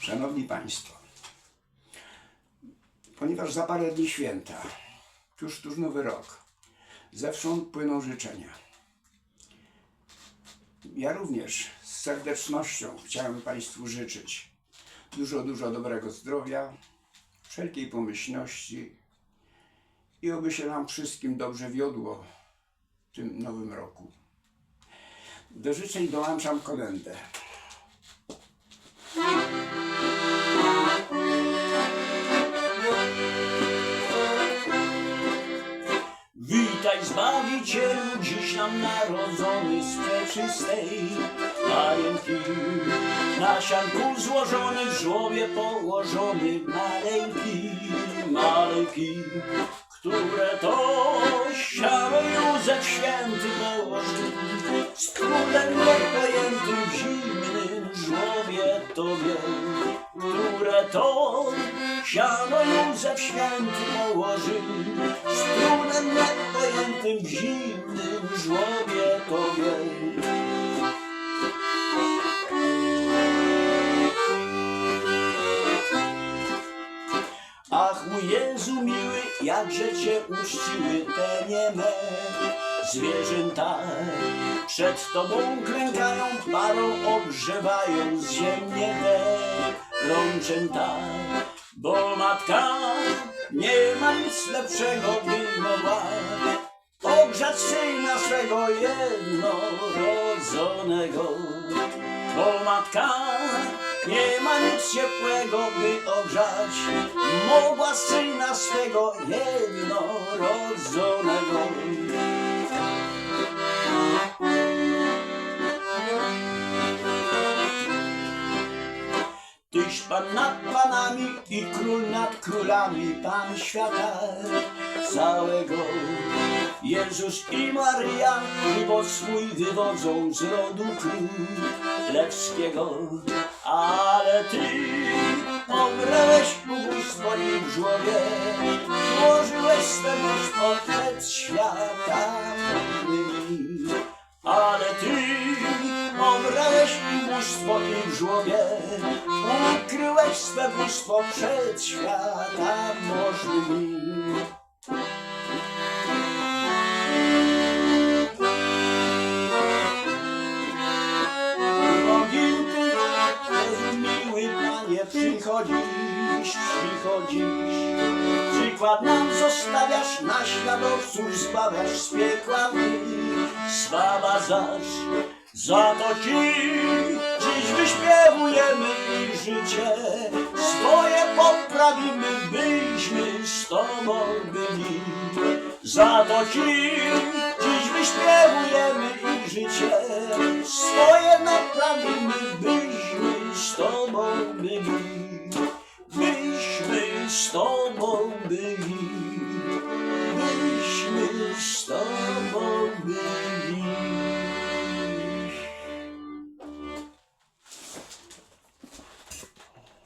Szanowni Państwo, ponieważ za parę dni święta, tuż, tuż nowy rok, zewsząd płyną życzenia. Ja również z serdecznością chciałem Państwu życzyć dużo, dużo dobrego zdrowia, wszelkiej pomyślności i oby się nam wszystkim dobrze wiodło w tym nowym roku. Do życzeń dołączam kolędę. Witaj Zbawicielu, dziś nam narodzony z przeczystej pająki. Na sianku złożony, w żłobie położony, maleńki, maleńki, które to siano Józef Święty położył. Z królem niepojętym w zimnym żłobie tobie, które to siano Józef Święty położył. Królem niepojętym w zimnym żłobie tobie. Ach mój Jezu miły, jakże Cię uczciły te nieme zwierzęta. Przed Tobą klękają, parą ogrzewają z ziemię te Bo matka nie ma nic lepszego, mogła ogrzać syna swego jednorodzonego. Bo matka nie ma nic ciepłego, by ogrzać mogła syna swego jednorodzonego. Tyś Pan nad Panami i Król nad Królami, Pan świata całego. Jezus i Maryja żywot swój wywodzą z rodu królewskiego. Ale Ty obrałeś ubóstwo i w żłobie, złożyłeś mnóstwo przed światami. Ale Ty obrałeś ubóstwo i w żłobie, ukryłeś swe bóstwo przed świata Jezu miły Panie, przychodzisz, przychodzisz. Przykład nam zostawiasz, na świadowców zbawiasz z piekła. Sława zaś, za to Ci dziś wyśpiewujemy życie swoje poprawimy, byśmy z Tobą byli. Za to hymn dziś wyśpiewujemy i życie swoje naprawimy, byśmy z Tobą byli. Byśmy z Tobą byli. Byśmy z Tobą byli.